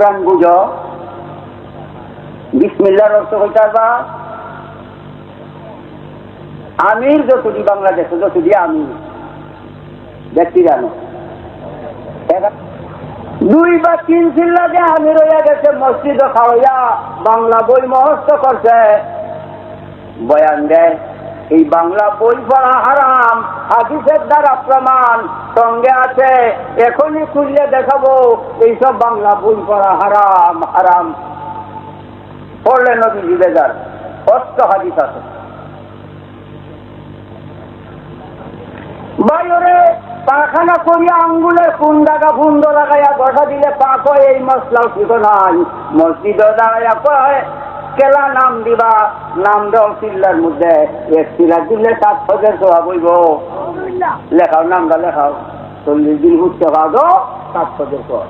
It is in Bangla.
কোরআন বুঝ। বিসমিল্লার অর্থ হইতে পারবা আমির যতটি বাংলাদেশে, যতটি আমির। ব্যক্তি জানো। দুই বা তিন চিল্লা যে আমির হইয়া গেছে মসজিদ খাওয়াইয়া বাংলা বই মহস্ত করছে। বয়ান দেয়। এই বাংলা বই পড়া হারাম, হাদিসের দ্বারা প্রমাণ। সঙ্গে আছে, এখনই খুললে দেখাবো, এইসব বাংলা বই পড়া হারাম হারাম। পড়লে নদী বেজার অষ্ট হাদিস আছে। বাইরে পাখানা করিয়া আঙ্গুলে কোন জায়গা ফুন্দ লাগাইয়া গঠা দিলে পাক, এই মশলাও ঠিক নাই। মসজিদ দাঁড়াইয়া কয় কেলা নাম দিবা? নাম দাও চিল্লার মধ্যে। এক চিলা দিলে সাত সদের সভা বইব লেখাও নামটা লেখাও। চল্লিশ দিন ঘুরতে পারো সাত সদের সোয়া